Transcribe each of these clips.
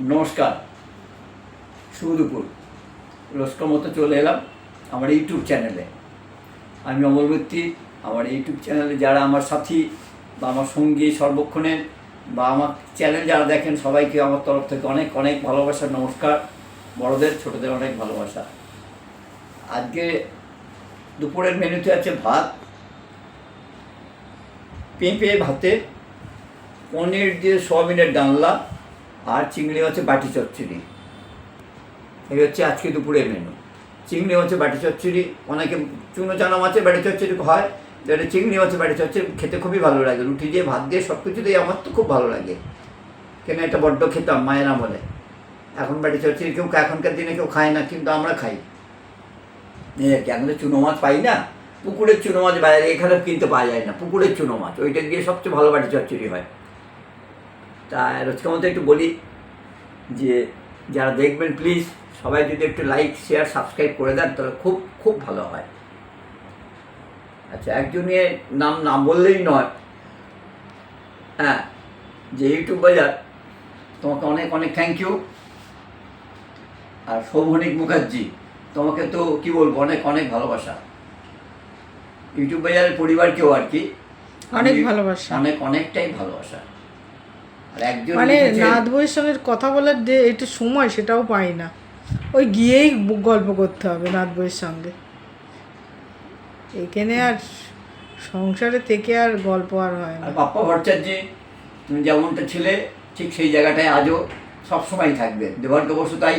নমস্কার। শুভ দুপুর রোজকার মতো চলে এলাম আমার ইউটিউব চ্যানেলে। আমি অমল ব্যক্তি আমার ইউটিউব চ্যানেলে যারা আমার সাথী বা আমার সঙ্গী সর্বক্ষণের বা আমার চ্যানেল যারা দেখেন সবাইকে আমার তরফ থেকে অনেক অনেক ভালোবাসা, নমস্কার। বড়দের, ছোটদের অনেক ভালোবাসা। আজকে দুপুরের মেনুতে আছে ভাত, পেঁপে, ভাতে, পনির দিয়ে সোয়াবিনের ডালনা আর চিংড়ি হচ্ছে বাটি চচ্চড়ি। এই হচ্ছে আজকে দুপুরে মেনু চিংড়ি হচ্ছে বাটি চচ্চড়ি। অনেকে চুনো চানা মাছের বাটি চচ্চড়ি হয়, যেটা চিংড়ি হচ্ছে বাটি চচ্চড়ি, খেতে খুবই ভালো লাগে। রুটি দিয়ে ভাত দিয়ে সব কিছু দিয়ে আমার তো খুব ভালো লাগে। কেন এটা বড্ড খেতাম মায়ের আমলে। এখন বাটি চচ্চড়ি কেউ এখনকার দিনে কেউ খায় না, কিন্তু আমরা খাই। এই আর কি এখন চুনো মাছ পাই না? পুকুরের চুনো মাছ বাইরে, এখানে কিনতে পাওয়া যায় না। পুকুরের চুনো মাছ, ওইটা দিয়ে সবচেয়ে ভালো বাটি চচ্চড়ি হয়। তা রোজকার মতো একটু বলি যে যারা দেখবেন প্লিজ সবাই যদি একটু লাইক শেয়ার সাবস্ক্রাইব করে দেন তাহলে খুব খুব ভালো হয়। আচ্ছা একজনের নাম না বললেই নয়। হ্যাঁ যে ইউটিউব বাজার তোমাকে অনেক অনেক থ্যাংক ইউ আর সৌভনিক মুখার্জি তোমাকে তো কি বলব অনেক অনেক ভালোবাসা। ইউটিউব বাজারের পরিবারকেও আর কি। অনেক ভালোবাসা। অনেক অনেকটাই ভালোবাসা। মানে নাথ বইয়ের সঙ্গে কথা বলার যে একটু সময় সেটাও পাই না। ওই গিয়েই গল্প করতে হবে নাথ বইয়ের সঙ্গে। এখানে আর সংসারে থেকে আর গল্প আর হয় না। বাপ্পা ভট্টাচার্য তুমি যেমনটা ছিলে ঠিক সেই জায়গাটায় আজও সবসময় থাকবে। দেবার্গ তাই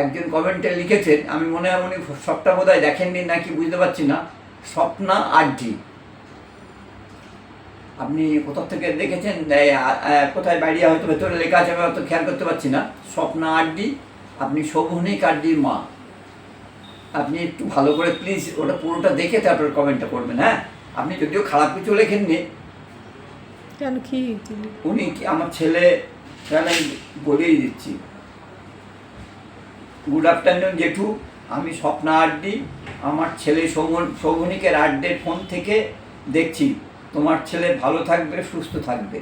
একজন কমেন্টে লিখেছেন আমি মনে হয় উনি সবটা বোধ হয় দেখেননি নাকি বুঝতে পারছি না স্বপ্না আড্ডি। আপনি কোথাও থেকে দেখেছেন? কোথায় বাইরে হয়তো ভেতরে লেখা আছে আমি অত খেয়াল করতে পারছি না। স্বপ্না আড্ডি আপনি শোভনিক আড্ডির মা। আপনি একটু ভালো করে প্লিজ ওটা পুরোটা দেখে তারপর কমেন্টটা করবেন হ্যাঁ? আপনি যদিও খারাপ কিছু লেখেননি। কেন কি? উনি কি আমার ছেলে? কেন আমি বলেই দিচ্ছি। গুড আফটারনুন জেঠু। আমি স্বপ্না আড্ডি আমার ছেলে সৌমন সৌভনিকের আড্ডের ফোন থেকে দেখছি। তোমার ছেলে ভালো থাকবে সুস্থ থাকবে।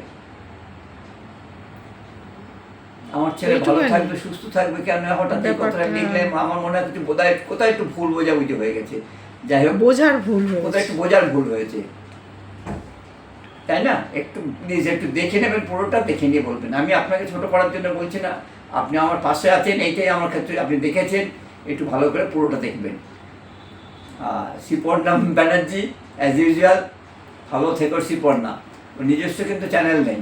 আমার ছেলে ভালো থাকবে সুস্থ থাকবে কেন? হঠাৎ এই কথাটা ব্যাপারটা- লিখলে আমার মনে হয় বোধহয় কোথায় একটু ভুল বোঝাবুঝি হয়ে গেছে। যাই হোক বোঝার ভুল কোথায় একটু বোঝার ভুল হয়েছে। তাই না? একটু প্লিজ একটু দেখে নেবেন পুরোটা দেখে নিয়ে বলবেন। আমি আপনাকে ছোট করার জন্য বলছি না আপনি আমার পাশে আছেন এইটাই আমার ক্ষেত্রে আপনি দেখেছেন একটু ভালো করে পুরোটা দেখবেন। আর শিপর্ণাম ব্যানার্জি অ্যাজ ইউজুয়াল ভালো থেকো শিপর্ণা ওর নিজস্ব কিন্তু চ্যানেল নেই।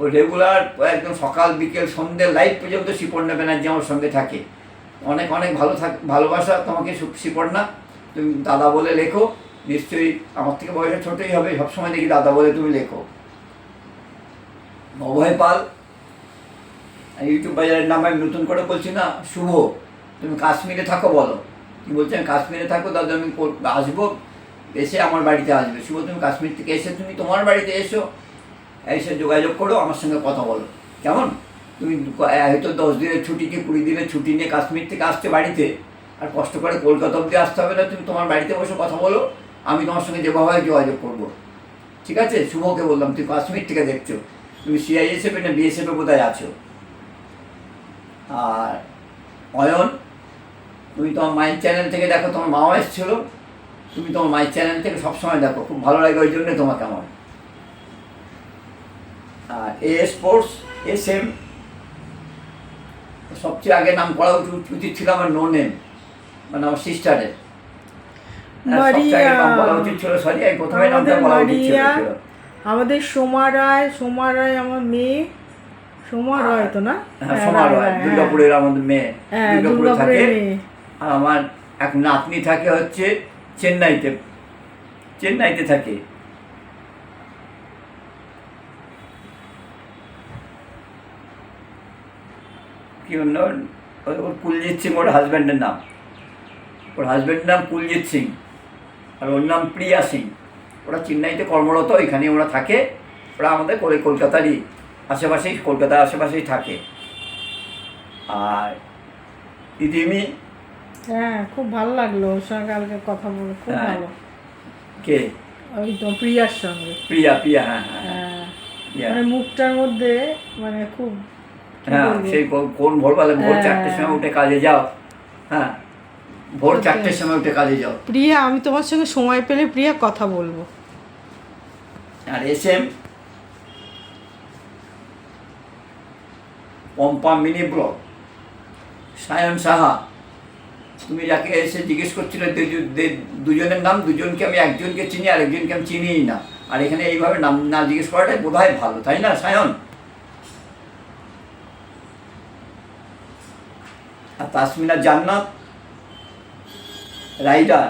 ও রেগুলার একদম সকাল, বিকেল, সন্ধ্যে লাইভ পর্যন্ত শিপর্ণা ব্যানার্জি আমার সঙ্গে থাকে। অনেক অনেক ভালো থাক, ভালোবাসা তোমাকে শিপর্ণা তুমি দাদা বলে লেখো, নিশ্চয়ই আমার থেকে বয়সে ছোটোই হবে, সবসময় দেখি দাদা বলে তুমি লেখো। অভয় পাল ইউটিউব বাজারের নাম আমি নতুন করে বলছি না, শুভ। তুমি কাশ্মীরে থাকো বলো। কি বলছি আমি কাশ্মীরে থাকো দাদা, আমি আসব। এসে আমার বাড়িতে আসবে। শুভ, তুমি কাশ্মীর থেকে এসে, তুমি তোমার বাড়িতে এসো। এসে যোগাযোগ করো, আমার সঙ্গে কথা বলো। কেমন? তুমি হয়তো দশ দিনের ছুটি কি কুড়ি দিনের ছুটি নিয়ে কাশ্মীর থেকে আসছে বাড়িতে। আর কষ্ট করে কলকাতা অবধি আসতে হবে না, তুমি তোমার বাড়িতে বসে কথা বলো। আমি তোমার সঙ্গে যেভাবে যোগাযোগ করব। ঠিক আছে? শুভকে বললাম তুই কাশ্মীর থেকে দেখছ। তুমি সিআইএসএফে না বিএসএফে কোথায় আছো? আর অয়ন, তুমি তোমার মায়ের চ্যানেল থেকে দেখো, তোমার মাও এসেছিল। তুমি তোমার মায়ের চ্যানেল থেকে সবসময় দেখো খুব ভালো লাগে ওই জন্যই তোমাকে আমার। আর এ স্পোর্টস এস এম সবচেয়ে আগে নাম করা উচিত ছিল আমার নো নেম মানে আমার সিস্টারের আমাদের সোমা রায় সোমা রায় আমার মেয়ে। সোমা রায় তো না? হ্যাঁ সোমা রয় হ্যাঁ। দুর্গাপুরের আমাদের মেয়ে হ্যাঁ দুর্গাপুরে থাকে। আর আমার এক নাতনি থাকে হচ্ছে চেন্নাইতে চেন্নাইতে থাকে। কি নাম? ওর- কুলজিৎ সিং, ওর হাজব্যান্ডের নাম। ওর হাজব্যান্ডের নাম কুলজিৎ সিং আর ওর নাম প্রিয়া সিং। ওরা চেন্নাইতে কর্মরত এখানে ওরা থাকে। ওরা আমাদের কল- কলকাতারই আশেপাশেই, কলকাতার আশেপাশেই থাকে। আর ইদিমি হ্যাঁ খুব ভালো লাগল ওর সঙ্গে কালকে কথা বলে খুব হ্যাঁ। ভালো। কে? ওই তো প্রিয়ার সঙ্গে। প্রিয়া প্রিয়া হ্যাঁ হ্যাঁ। হ্যাঁ। মানে মুখটার মধ্যে মানে খুব হ্যাঁ সেই কোন ভোরবেলা ভোর হ্যাঁ। চারটের সময় উঠে কাজে যাও। হ্যাঁ ভোর চারটের সময় উঠে কাজে যাও। প্রিয়া আমি তোমার সঙ্গে সময় পেলে প্রিয়া কথা বলব। আর S M Pampa mini block Sayan Saha. তুমি যাকে এসে জিজ্ঞেস করছিলে দুজনের নাম দুজনকে আমি একজনকে চিনি আর একজনকে আমি চিনিই না। আর এখানে এইভাবে নাম না জিজ্ঞেস করাটাই বোধ হয় ভালো তাই না সায়ন? আর তাসমিনা জান্নাত রাইডার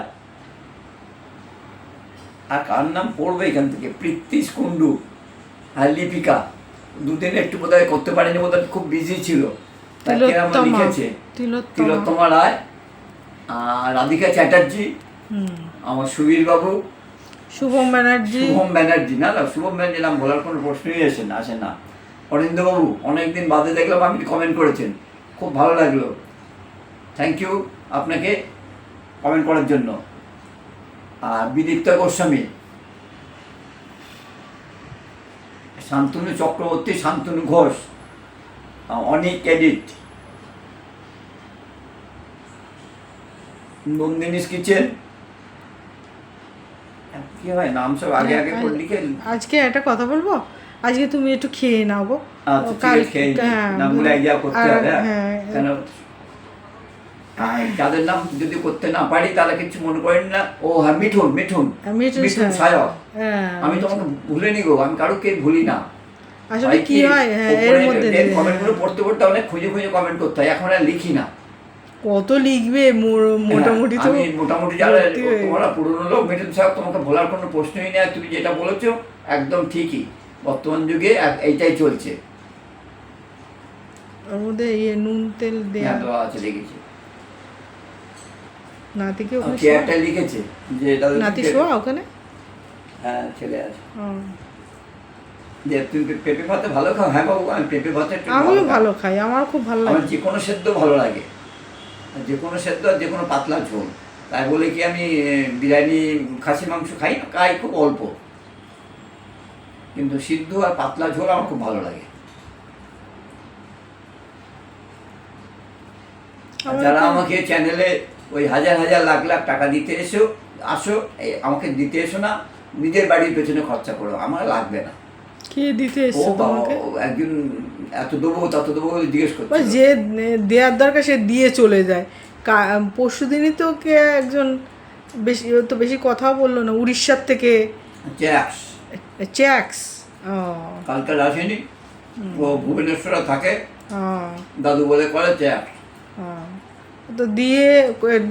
আর কার নাম পড়বে এখান থেকে? প্রীতিশ কুন্ডু আর লিপিকা। দুদিন একটু বোধহয় করতে পারেনি বোধহয় খুব বিজি ছিল। তাকে আমার লিখেছে? তিলোত্তমা রায়। রাধিকা চ্যাটার্জি আমার সুবীর বাবু শুভম ব্যানার্জি। শুভম ব্যানার্জি না না শুভম ব্যানার্জি নাম বলার কোনো প্রশ্নই আসে না আসে না। অরিন্দবাবু অনেকদিন বাদে দেখলাম আপনি কমেন্ট করেছেন। খুব ভালো লাগল। থ্যাংক ইউ আপনাকে কমেন্ট করার জন্য। আর বিদীপ্তা গোস্বামী শান্তনু চক্রবর্তী শান্তনু ঘোষ অনিক এডিট নন্দিনীস কিচেন কি হয়? নাম সব আগে আগে করে লিখে আজকে একটা কথা বলব? আজকে তুমি একটু খেয়ে নাও গো। আচ্ছা। হ্যাঁ, হ্যাঁ? হ্যাঁ, যাদের নাম যদি করতে না পারি তাহলে কিছু মনে করেন না। ও হ্যাঁ মিঠুন মিঠুন। মিঠুন সায়ক। আমি তোমাকে ভুলিনি গো আমি কারোকে ভুলি না। আসলে কি হ্যাঁ? এর মধ্যে কমেন্টগুলো পড়তে পড়তে অনেক খুঁজে খুঁজে কমেন্ট করতে হয় এখন আর লিখি না। কত লিখবে? মোটামুটি তো মোটামুটি যারা তোমরা পুরনো লোক মিঠুন সাহেব তোমাকে ভোলার কোনো প্রশ্নই নেই তুমি যেটা বলেছ একদম ঠিকই। বর্তমান যুগে এইটাই চলছে। ওর মধ্যে ইয়ে নুন তেল দেয়া। হ্যাঁ দেওয়া আছে নাতিকে আর ওখানে কে একটা লিখেছে যে এটা? নাতি শোয়া ওখানে? হ্যাঁ ছেলে আছে। যে তুমি পেঁপে ভাতে ভালো খাও? হ্যাঁ বাবু আমি পেঁপে ভাতে একটু আমিও ভালো খাই। আমার খুব ভালো লাগে। যে কোনো সেদ্ধ ভালো লাগে। যে কোনো সেদ্ধ আর যে কোনো পাতলা ঝোল। তাই বলে কি আমি বিরিয়ানি খাসি মাংস খাই না? খাই খুব অল্প। কিন্তু সিদ্ধ আর পাতলা ঝোল আমার খুব ভালো লাগে। যারা আমাকে চ্যানেলে ওই হাজার হাজার লাখ লাখ টাকা দিতে এসো আসো আমাকে দিতে এসো না নিজের বাড়ির পেছনে খরচা করো আমার লাগবে না। কে দিতে এসছো তোমাকে? ও একজন এত দেবো তত দেবো জিজ্ঞেস করছে। যে দেওয়ার দরকার সে দিয়ে চলে যায়। পরশু দিনই তো কে একজন বেশি তো বেশি কথাও বলল না উড়িষ্যার থেকে। চ্যাক্স। ও। কালকে আসেনি। ও ভুবনেশ্বরে থাকে। দাদু বলে করে জ্যাক্স ও। তো দিয়ে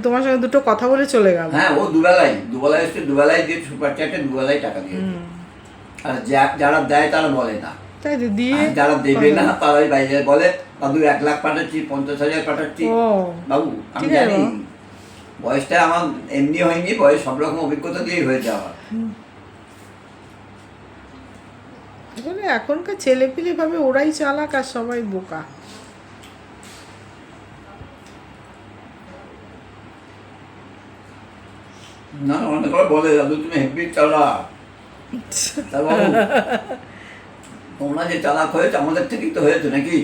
তোমার সঙ্গে দুটো কথা বলে চলে গেল। হ্যাঁ ও দুবেলাই দুবেলায় এসছে দুবেলায় দিয়ে সুপার চ্যাটে দুবেলায় টাকা দিয়ে। আর যারা দেয় তারা বলে না। তাই তো দিয়ে যারা দেবে না তারাই বাইরে বলে দাদু এক লাখ পাঠাচ্ছি পঞ্চাশ হাজার পাঠাচ্ছি। বাবু আমি জানি বয়সটা আমার এমনি হয়নি বয়স সব রকম অভিজ্ঞতা দিয়েই হয়ে যাওয়া আসলে এখনকার ছেলেপিলে ভাবে ওরাই চালাক আর সবাই বোকা। না অনেক বলে দাদু তুমি হেভি চালা তা বাবু তোমরা যে চালাক হয়েছে আমাদের থেকেই তো হয়েছে নাকি?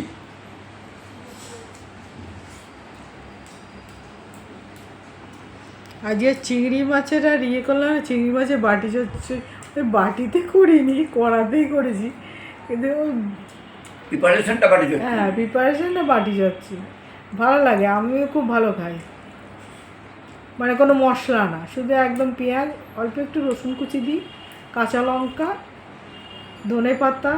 আজকে চিংড়ি মাছের আর ইয়ে করলাম চিংড়ি মাছের বাটি চচ্ছে ওই বাটিতে করিনি কড়াতেই করেছি। কিন্তু প্রিপারেশনটা চলছে হ্যাঁ প্রিপারেশনটা বাটি যাচ্ছি ভালো লাগে আমিও খুব ভালো খাই। মানে কোনো মশলা না শুধু একদম পেঁয়াজ অল্প একটু রসুন কুচি দিই কাঁচা লঙ্কা ধনে পাতা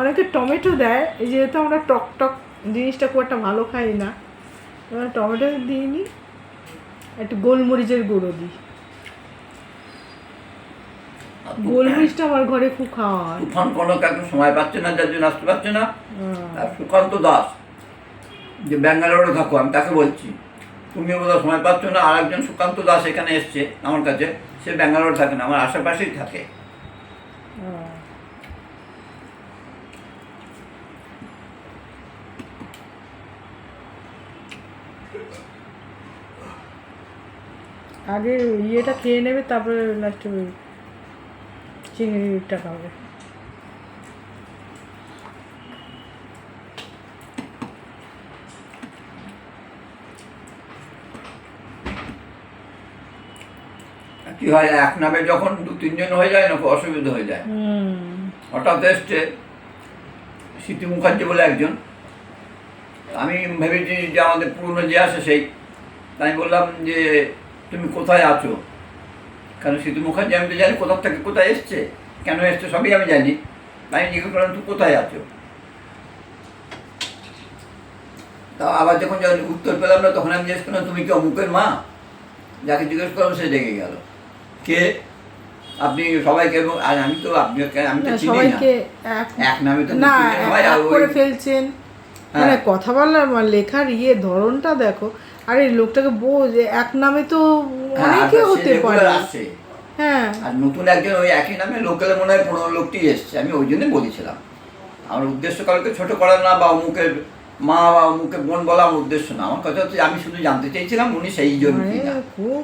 অনেকে টমেটো দেয়। এই যেহেতু আমরা টক টক জিনিসটা খুব একটা ভালো খাই না এবার টমেটো দিইনি একটু গোলমরিচের গুঁড়ো দিই। গোলমরিচটা আমার ঘরে খুব খাওয়া হয়। তুফান কনক এখন সময় পাচ্ছে না যার জন্য আসতে পারছে না। আর সুকান্ত দাস যে ব্যাঙ্গালোরে থাকো আমি তাকে বলছি তুমি বোধহয় সময় পাচ্ছ না। আর একজন সুকান্ত দাস এখানে এসছে আমার কাছে সে ব্যাঙ্গালোরে থাকে না আমার আশেপাশেই থাকে। আগে ইয়েটা খেয়ে নেবে তারপরে লাস্টে চিংড়িটা খাবে। কি হয় এক নামে যখন দু তিনজন হয়ে যায় না অসুবিধা হয়ে যায়। হুম। হঠাৎ এসছে স্মৃতি মুখার্জি বলে একজন। আমি ভেবেছি যে আমাদের পুরনো যে আছে সেই তাই বললাম যে তুমি কোথায় আছো? কারণ স্মৃতি মুখার্জি আমি তো জানি কোথার থেকে কোথায় এসছে কেন এসছে সবই আমি জানি। তাই আমি জিজ্ঞেস করলাম তুমি কোথায় আছো? তা আবার যখন যখন উত্তর পেলাম না তখন আমি জিজ্ঞেস করলাম তুমি কি অমুকের মা? যাকে জিজ্ঞেস করলাম সে রেগে গেল। কে আপনি সবাইকে আর আমি তো আপনি আমি তো চিনি না। এক নামে তো না এক করে ফেলছেন। হ্যাঁ। মানে কথা বলার মানে লেখার ইয়ে ধরনটা দেখো। আরে লোকটাকে বোঝ এক নামে তো হ্যাঁ, অনেকে হতে পারে। হ্যাঁ। আর নতুন একজন ওই একই নামে লোকালে মনে হয় পনেরো লোকটি এসছে। আমি ওই জন্যই বলেছিলাম। আমার উদ্দেশ্য কাউকে ছোট করা না বা অমুকের মা বা অমুকের বোন বলা আমার উদ্দেশ্য না। আমার কথা হচ্ছে আমি শুধু জানতে চেয়েছিলাম উনি সেই জন্য খুব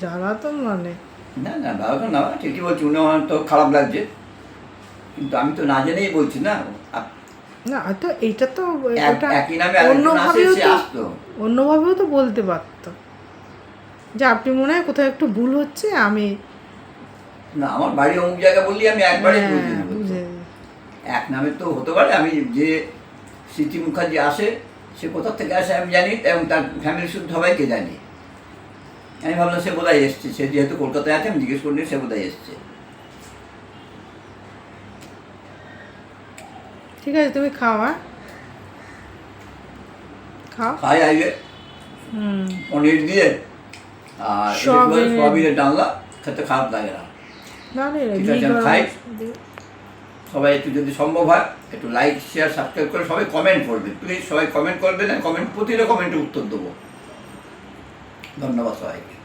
জ্বালাতন মানে। না না বাবা তো না ঠিকই বলছি উনি আমার তো খারাপ লাগছে। কিন্তু আমি তো না জেনেই বলছি না। না তো এইটা তো এক- একই নামে অন্যভাবেও তো আসতো। অন্যভাবেও তো বলতে পারতো। যে আপনি মনে হয় কোথাও একটু ভুল হচ্ছে আমি না আমার বাড়ি অমুক জায়গা বললি আমি একবারই হ্যাঁ, বুঝে এক নামে তো হতে পারে আমি যে স্মৃতি মুখার্জি আসে সে কোথা থেকে আসে আমি জানি এবং তার ফ্যামিলি শুধু সবাইকে জানি। আমি ভাবলাম সে বোধহয় এসছে সে যেহেতু কলকাতায় আছে আমি জিজ্ঞেস করিনি সে বোধহয় এসছে। ঠিক আছে তুমি খাও হ্যাঁ? খাও। খাই হুম। পনির দিয়ে আর সবিনের ডালনা খেতে খারাপ লাগে না। না ঠিক আছে, আমি খাই। সবাই একটু যদি সম্ভব হয় একটু লাইক শেয়ার সাবস্ক্রাইব করে সবাই কমেন্ট করবে। প্লিজ সবাই কমেন্ট করবে না কমেন্ট প্রতিটা কমেন্টে উত্তর দেবো। ধন্যবাদ সবাইকে।